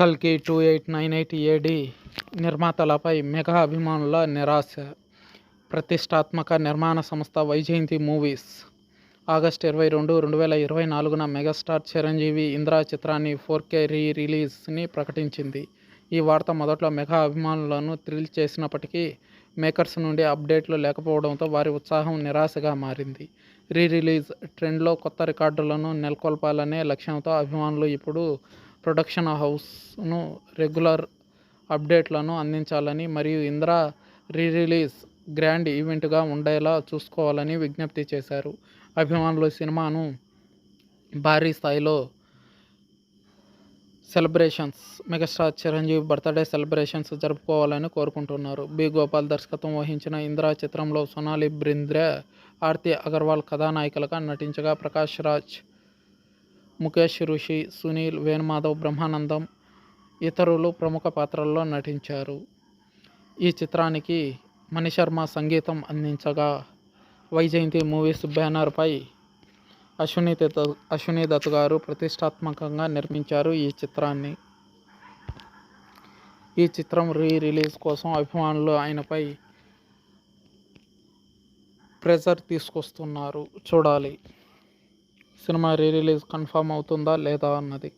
కల్కి two eight nine eight AD నిర్మాతలపై mega అభిమానుల నిరాశ. ప్రతిష్టాత్మక నిర్మాణ సంస్థ వైజయంతి మూవీస్. ఆగస్ట్ ఇరవై రెండు రెండు వేల ఇరవై నాలుగున మెగాస్టార్ చిరంజీవి ఇంద్రా చిత్రాన్ని ఫోర్ కే రీ రిలీజ్ని ప్రకటించింది. ఈ వార్త మొదట్లో మెగా అభిమానులను థ్రిల్ చేసినప్పటికీ మేకర్స్ నుండి అప్డేట్లు లేకపోవడంతో వారి ఉత్సాహం నిరాశగా మారింది. రీ రిలీజ్ ట్రెండ్లో కొత్త రికార్డులను నెలకొల్పాలనే లక్ష్యంతో అభిమానులు ఇప్పుడు ప్రొడక్షన్ హౌస్ను రెగ్యులర్ అప్డేట్లను అందించాలని మరియు ఇంద్రా రీ రిలీజ్ గ్రాండ్ ఈవెంట్గా ఉండేలా చూసుకోవాలని విజ్ఞప్తి చేశారు. అభిమానులు సినిమాను భారీ స్థాయిలో celebrations megastar Chiranjeevi birthday celebrations జరుపుకోవాలని కోరుకుంటున్నారు. బి. గోపాల్ దర్శకత్వం వహించిన ఇందిరా చిత్రంలో సొనాలి బ్రింద్రే ఆర్తి అగర్వాల్ కథానాయికలుగా నటించగా ప్రకాష్ రాజ్ ముఖేష్ ఋషి సునీల్ వేణుమాధవ్ బ్రహ్మానందం ఇతరులు ప్రముఖ పాత్రల్లో నటించారు. ఈ చిత్రానికి మణిశర్మ సంగీతం అందించగా వైజయంతి మూవీస్ బ్యానర్పై అశ్విని దత్ అశ్విని దత్ గారు ప్రతిష్టాత్మకంగా నిర్మించారు ఈ చిత్రాన్ని. ఈ చిత్రం రీ రిలీజ్ కోసం అభిమానులు ఆయనపై ప్రెజర్ తీసుకొస్తున్నారు. చూడాలి. సినిమా రీ రిలీజ్ కన్ఫామ్ అవుతుందా లేదా అన్నది.